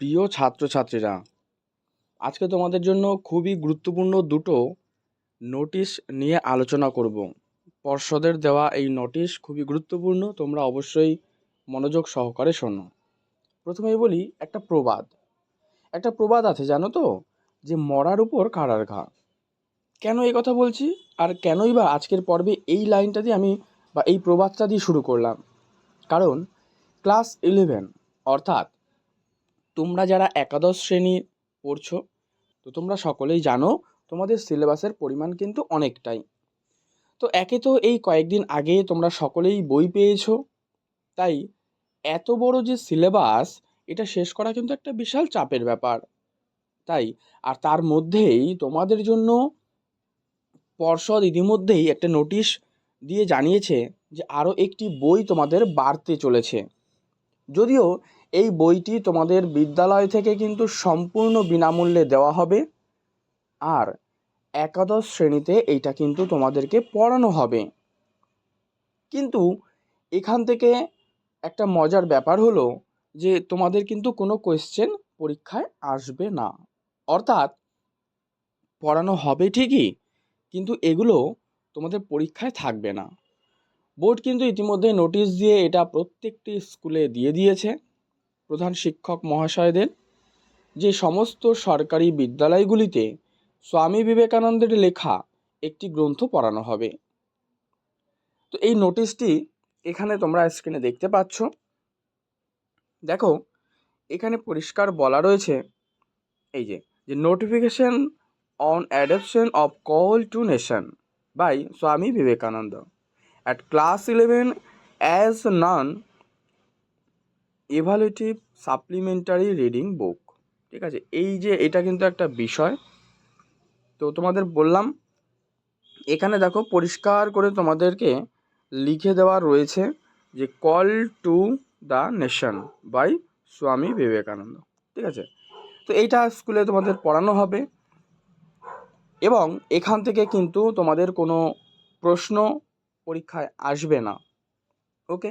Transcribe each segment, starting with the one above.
প্রিয় ছাত্রছাত্রীরা, আজকে তোমাদের জন্য খুবই গুরুত্বপূর্ণ দুটো নোটিশ নিয়ে আলোচনা করব। পর্ষদের দেওয়া এই নোটিশ খুবই গুরুত্বপূর্ণ, তোমরা অবশ্যই মনোযোগ সহকারে শোনো। প্রথমেই বলি, একটা প্রবাদ। একটা প্রবাদ আছে, জানো তো? যে মরার উপর কারার ঘা কেন এই কথা বলছি? আর কেনই বা আজকের পর্বে এই লাইনটা দিয়ে আমি বা এই প্রবাদটা দিয়ে শুরু করলাম? কারণ, ক্লাস ইলেভেন, অর্থাৎ তোমরা যারা একাদশ শ্রেণি পড়ছো, তো তোমরা সকলেই জানো তোমাদের সিলেবাসের পরিমাণ কিন্তু অনেকটাই। তো একে তো এই কয়েকদিন আগে তোমরা সকলেই বই পেয়েছ, তাই এত বড় যে সিলেবাস, এটা শেষ করা কিন্তু একটা বিশাল চাপের ব্যাপার। তাই, আর তার মধ্যেই তোমাদের জন্য পর্ষদ ইতিমধ্যেই একটা নোটিশ দিয়ে জানিয়েছে যে আরও একটি বই তোমাদের বাড়তে চলেছে। যদিও এই বইটি তোমাদের বিদ্যালয় থেকে কিন্তু সম্পূর্ণ বিনামূল্যে দেওয়া হবে। আর একাদশ শ্রেণীতে এইটা কিন্তু তোমাদেরকে পড়ানো হবে। কিন্তু এখান থেকে একটা মজার ব্যাপার হলো যে তোমাদের কিন্তু কোনো কোয়েশ্চেন পরীক্ষায় আসবে না। অর্থাৎ পড়ানো হবে ঠিকই, কিন্তু এগুলো তোমাদের পরীক্ষায় থাকবে না। বোর্ড কিন্তু ইতিমধ্যে নোটিশ দিয়ে এটা প্রত্যেকটি স্কুলে দিয়ে দিয়েছে। প্রধান শিক্ষক মহাশয়দের, যে সমস্ত সরকারি বিদ্যালয়গুলিতে স্বামী বিবেকানন্দের লেখা একটি গ্রন্থ পড়ানো হবে। তো এই নোটিশটি এখানে তোমরা স্ক্রিনে দেখতে পাচ্ছ। দেখো, এখানে পরিষ্কার বলা রয়েছে, এই যে যে notification on adoption of call to nation by Swami Vivekananda. At class eleven as non evaluative supplementary reading book ঠিক আছে? এই যে এটা কিন্তু একটা বিষয়। তো তোমাদের বললাম, এখানে দেখো পরিষ্কার করে তোমাদেরকে লিখে দেওয়া রয়েছে যে call to the nation by Swami Vivekananda, ঠিক আছে? তো এইটা স্কুলে তোমাদের পড়ানো হবে। এবং এখান থেকে কিন্তু তোমাদের কোনো প্রশ্ন পরীক্ষায় আসবে না, ওকে?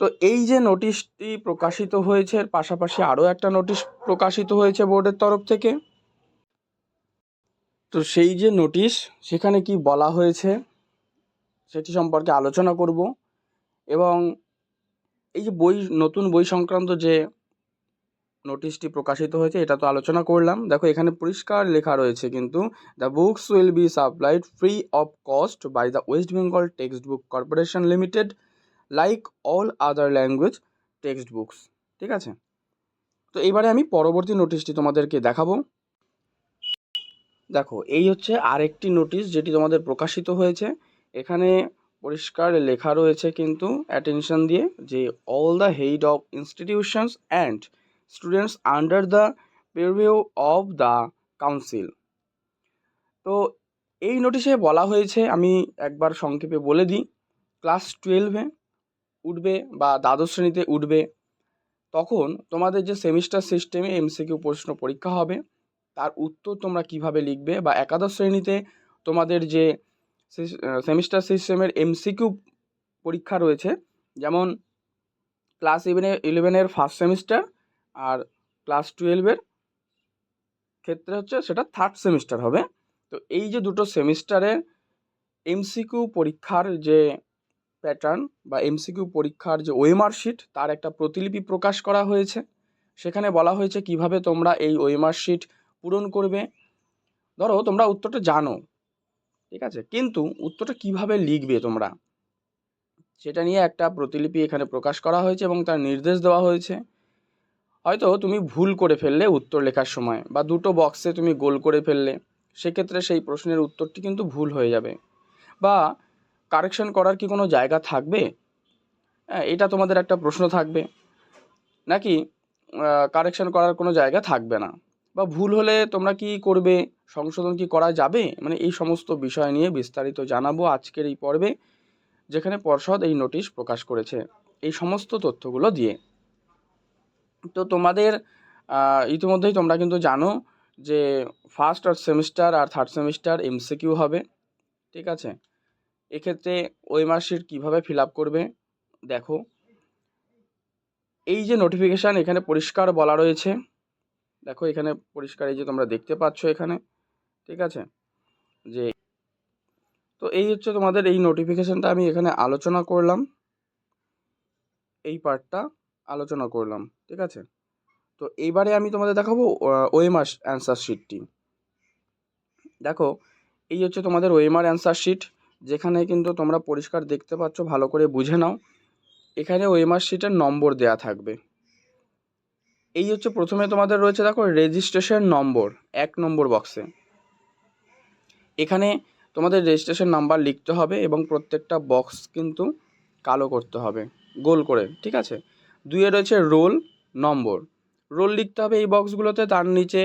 তো এই যে নোটিশটি প্রকাশিত হয়েছে, এর পাশাপাশি আরও একটা নোটিশ প্রকাশিত হয়েছে বোর্ডের তরফ থেকে। তো সেই যে নোটিশ সেখানে কি বলা হয়েছে, সেটি সম্পর্কে আলোচনা করব। এবং এই যে বই, নতুন বই সংক্রান্ত যে নোটিশটি প্রকাশিত হয়েছে, এটা তো আলোচনা করলাম। দেখো, এখানে পরিষ্কার লেখা রয়েছে কিন্তু the books will be supplied free of cost by the West Bengal text book corporation limited like all other language text books ঠিক আছে? তো এবারে আমি পরবর্তী নোটিশটি তোমাদেরকে দেখাবো। দেখো, এই হচ্ছে আরেকটি নোটিশ যেটি তোমাদের প্রকাশিত হয়েছে। এখানে পরিষ্কার লেখা রয়েছে কিন্তু অ্যাটেনশন দিয়ে যে all the head of institutions and students under the purview of the council তো এই নোটিশে বলা হয়েছে, আমি একবার সংক্ষেপে বলে দিই ক্লাস টুয়েলভে উঠবে বা দ্বাদশ শ্রেণীতে উঠবে, তখন তোমাদের যে সেমিস্টার সিস্টেমে এমসিকিউ প্রশ্ন পরীক্ষা হবে, তার উত্তর তোমরা কীভাবে লিখবে বা একাদশ শ্রেণীতে তোমাদের যে সেমিস্টার সিস্টেমের এমসিকিউ পরীক্ষা রয়েছে, যেমন ক্লাস ইলেভেনে ইলেভেনের ফার্স্ট সেমিস্টার আর ক্লাস টুয়েলভের ক্ষেত্রে হচ্ছে সেটা থার্ড সেমিস্টার হবে। তো এই যে দুটো সেমিস্টারের এমসিকিউ পরীক্ষার যে প্যাটার্ন বা এমসিকিউ পরীক্ষার যে ওয়েমার শিট তার একটা প্রতিলিপি প্রকাশ করা হয়েছে। সেখানে বলা হয়েছে কীভাবে তোমরা এই ওয়েমার শিট পূরণ করবে। ধরো, তোমরা উত্তরটা জানো, ঠিক আছে? কিন্তু উত্তরটা কীভাবে লিখবে তোমরা? সেটা নিয়ে একটা প্রতিলিপি এখানে প্রকাশ করা হয়েছে এবং তার নির্দেশ দেওয়া হয়েছে। হয়তো তুমি ভুল করে ফেললে উত্তর লেখার সময় বা দুটো বক্সে তুমি গোল করে ফেললে, সেক্ষেত্রে সেই প্রশ্নের উত্তরটি কিন্তু ভুল হয়ে যাবে। বা কারেকশন করার কি কোনো জায়গা থাকবে? হ্যাঁ এটা তোমাদের একটা প্রশ্ন থাকবে। নাকি কারেকশন করার কোনো জায়গা থাকবে না? বা ভুল হলে তোমরা কি করবে? সংশোধন কি করা যাবে? মানে এই সমস্ত বিষয় নিয়ে বিস্তারিত জানাব আজকের এই পর্বে, যেখানে পর্ষদ এই নোটিশ প্রকাশ করেছে। এই সমস্ত তথ্যগুলো দিয়ে। তো তোমাদের ইতিমধ্যেই তোমরা কিন্তু জানো যে ফার্স্ট আর সেমিস্টার আর থার্ড সেমিস্টার এমসিকিউ হবে। ঠিক আছে? এক্ষেত্রে ওই মার্কশিট কীভাবে ফিল আপ করবে? দেখো। এই যে নোটিফিকেশান এখানে পরিষ্কার বলা রয়েছে। দেখো, এখানে পরিষ্কার এই যে তোমরা দেখতে পাচ্ছ এখানে, ঠিক আছে? যে তো এই হচ্ছে তোমাদের এই নোটিফিকেশানটা আমি এখানে আলোচনা করলাম। এই পার্টটা আলোচনা করলাম, ঠিক আছে? তো এইবারে আমি তোমাদের দেখাবো ওএমআর অ্যান্সার শিটটি দেখো, এই হচ্ছে তোমাদের ওএমআর অ্যান্সার শিট যেখানে কিন্তু তোমরা পরিষ্কার দেখতে পাচ্ছ, ভালো করে বুঝে নাও। এখানে ওএমআর শিটের নম্বর দেয়া থাকবে। এই হচ্ছে প্রথমে তোমাদের রয়েছে, দেখো রেজিস্ট্রেশন নম্বর, এক নম্বর বক্সে এখানে তোমাদের রেজিস্ট্রেশন নাম্বার লিখতে হবে এবং প্রত্যেকটা বক্স কিন্তু কালো করতে হবে, গোল করে, ঠিক আছে? দুইয়ে রয়েছে রোল, নম্বর। রোল লিখতে হবে এই বক্সগুলোতে তার নিচে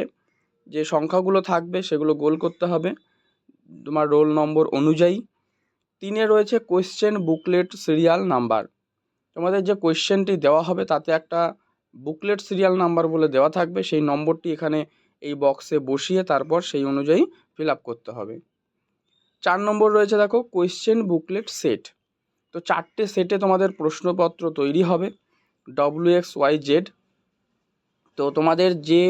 যে সংখ্যাগুলো থাকবে সেগুলো গোল করতে হবে। তোমার রোল নম্বর অনুযায়ী তিনে রয়েছে কোয়েশ্চেন বুকলেট সিরিয়াল নাম্বার তোমাদের যে কোয়েশ্চেনটি দেওয়া হবে, তাতে একটা বুকলেট সিরিয়াল নাম্বার বলে দেওয়া থাকবে। সেই নম্বরটি এখানে এই বক্সে বসিয়ে তারপর সেই অনুযায়ী ফিল আপ করতে হবে। চার নম্বর রয়েছে দেখো কোয়েশ্চেন বুকলেট সেট তো চারটে সেটে তোমাদের প্রশ্নপত্র তৈরি হবে ডব্লিউ এক্স ওয়াই জেড তো তোমাদের যে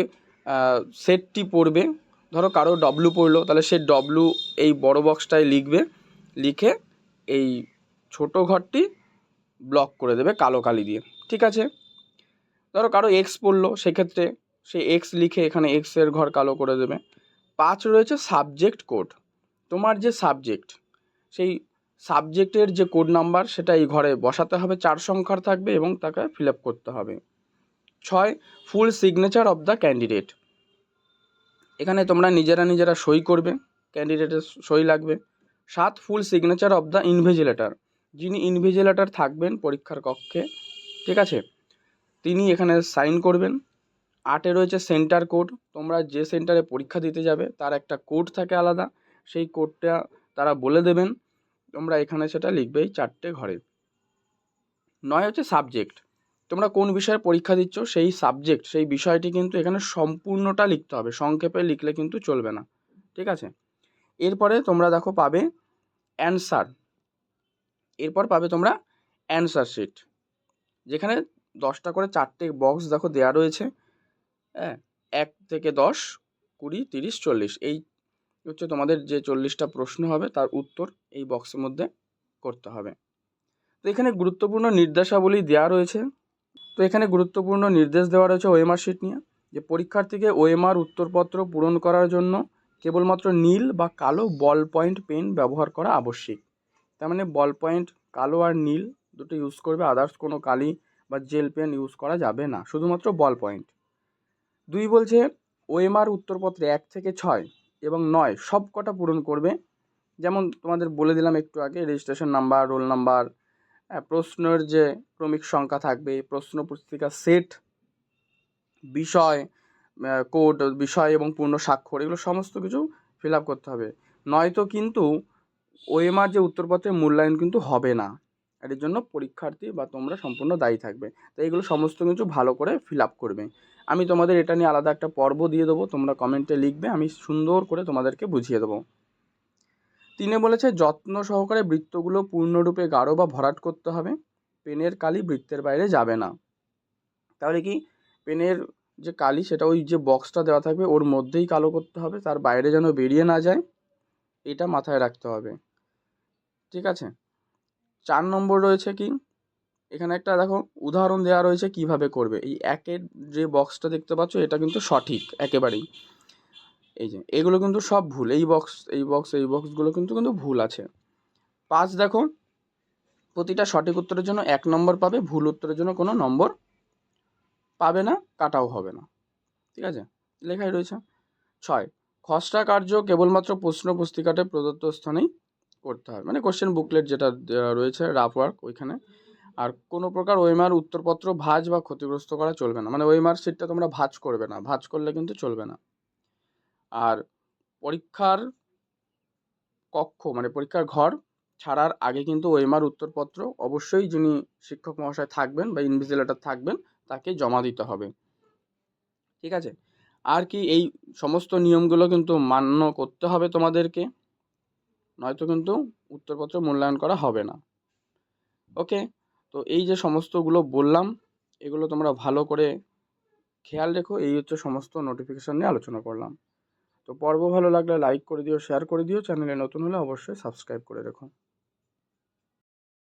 সেটটি পড়বে, ধরো কারও ডব্লু পড়ল, তাহলে সে ডব্লু এই বড় বক্সটায় লিখবে। লিখে এই ছোট ঘরটি ব্লক করে দেবে কালো কালি দিয়ে। ঠিক আছে? ধরো কারও এক্স পড়ল, সেক্ষেত্রে সে এক্স লিখে এখানে এক্সের ঘর কালো করে দেবে। পাঁচ রয়েছে সাবজেক্ট কোড তোমার যে সাবজেক্ট সেই সাবজেক্টের যে কোড নাম্বার সেটা এই ঘরে বসাতে হবে, চার সংখ্যার থাকবে এবং তাকে ফিল আপ করতে হবে। ছয় full signature of the candidate এখানে তোমরা নিজেরা নিজেরা সই করবে ক্যান্ডিডেটের সই লাগবে। সাত full signature of the invigilator যিনি ইনভিজিলেটার থাকবেন পরীক্ষার কক্ষে, ঠিক আছে? তিনি এখানে সাইন করবেন। আটে রয়েছে সেন্টার কোড তোমরা যে সেন্টারে পরীক্ষা দিতে যাবে, তার একটা কোড থাকে আলাদা। সেই কোডটা তারা বলে দেবেন। তোমরা এখানে সেটা লিখবে এই চারটে ঘরে। নয় হচ্ছে সাবজেক্ট তোমরা কোন বিষয়ে পরীক্ষা দিচ্ছ, সেই সাবজেক্ট সেই বিষয়টি কিন্তু এখানে সম্পূর্ণটা লিখতে হবে। সংক্ষেপে লিখলে কিন্তু চলবে না। ঠিক আছে? এরপরে তোমরা দেখো পাবে অ্যান্সার। এরপর পাবে তোমরা অ্যান্সার শিট। যেখানে দশটা করে চারটে বক্স দেখো দেওয়া রয়েছে। হ্যাঁ এক থেকে দশ, কুড়ি, তিরিশ, চল্লিশ। এই হচ্ছে তোমাদের যে চল্লিশটা প্রশ্ন হবে, তার উত্তর এই বক্সের মধ্যে করতে হবে। তো এখানে গুরুত্বপূর্ণ নির্দেশাবলী দেওয়া রয়েছে। তো এখানে গুরুত্বপূর্ণ নির্দেশ দেওয়া রয়েছে ওএমআর শিট নিয়ে। যে পরীক্ষার্থীকে ওএমআর উত্তরপত্র পূরণ করার জন্য কেবলমাত্র নীল বা কালো বল পয়েন্ট পেন ব্যবহার করা আবশ্যিক। তার মানে বল পয়েন্ট কালো আর নীল দুটো ইউজ করবে আদার্স কোনো কালি বা জেল পেন ইউজ করা যাবে না, শুধুমাত্র বল পয়েন্ট। দুই বলছে ওএমআর উত্তরপত্রে এক থেকে ছয় এবং নয় সব কটা পূরণ করবে। যেমন তোমাদের বলে দিলাম একটু আগে রেজিস্ট্রেশন নাম্বার রোল নাম্বার প্রশ্নের যে ক্রমিক সংখ্যা থাকবে, প্রশ্ন পুস্তিকা সেট বিষয় কোড বিষয় এবং পূর্ণ স্বাক্ষর, এগুলো সমস্ত কিছু ফিল আপ করতে হবে। নয়তো কিন্তু ওএমআর যে উত্তরপত্রের মূল্যায়ন কিন্তু হবে না। এর জন্য পরীক্ষার্থী বা তোমরা সম্পূর্ণ দায়ী থাকবে। তো এইগুলো সমস্ত কিছু ভালো করে ফিল আপ করবে। আমি তোমাদের এটা নিয়ে আলাদা একটা পর্ব দিয়ে দেবো। তোমরা কমেন্টে লিখবে, আমি সুন্দর করে তোমাদেরকে বুঝিয়ে দেবো। তিনি বলেছে, যত্ন সহকারে বৃত্তগুলো পূর্ণরূপে গাঢ় বা ভরাট করতে হবে। পেনের কালি বৃত্তের বাইরে যাবে না। তাহলে কি? পেনের যে কালি, সেটা ওই যে বক্সটা দেওয়া থাকবে, ওর মধ্যেই কালো করতে হবে, তার বাইরে যেন বেরিয়ে না যায়, এটা মাথায় রাখতে হবে। ঠিক আছে? চার নম্বর রয়েছে কি? এখানে একটা দেখো, উদাহরণ দেওয়া রয়েছে কীভাবে করবে। এই একের যে বক্সটা দেখতে পাচ্ছ, এটা কিন্তু সঠিক, একেবারেই। এই যে, এগুলো কিন্তু সব ভুল, এই বক্স এই বক্স এই বক্সগুলো কিন্তু কিন্তু ভুল আছে। পাঁচ দেখো, প্রতিটা সঠিক উত্তরের জন্য এক নম্বর পাবে, ভুল উত্তরের জন্য কোনো নম্বর পাবে না, কাটাও হবে না। ঠিক আছে? লেখাই রয়েছে। ছয়, খসড়া কার্য কেবলমাত্র প্রশ্ন পুস্তিকাতে প্রদত্ত স্থানেই করতে হয়। মানে কোশ্চেন বুকলেট যেটা রয়েছে রাফ ওয়ার্ক ওইখানে। আর কোনো প্রকার ওয়েমার, উত্তরপত্র, ভাজ বা ক্ষতিগ্রস্ত করা চলবে না। মানে ওয়েমার সিটটা তোমরা ভাজ করবে না। ভাজ করলে কিন্তু চলবে না। আর পরীক্ষার কক্ষ মানে পরীক্ষার ঘর ছাড়ার আগে কিন্তু ওয়েমার উত্তরপত্র অবশ্যই যিনি শিক্ষক মহাশয় থাকবেন বা ইনভিজিলেটার থাকবেন তাকে জমা দিতে হবে। ঠিক আছে? আর কি এই সমস্ত নিয়মগুলো কিন্তু মান্য করতে হবে তোমাদেরকে, নয়তো কিন্তু উত্তরপত্র মূল্যায়ন করা হবে না। ওকে? তো এই যে সমস্তগুলো বললাম, এগুলো তোমরা ভালো করে খেয়াল রেখো, এই হচ্ছে সমস্ত নোটিফিকেশান নিয়ে আলোচনা করলাম। তো পর্ব ভালো লাগলে লাইক করে দিও শেয়ার করে দিও, চ্যানেলে নতুন হলে অবশ্যই সাবস্ক্রাইব করে রেখো।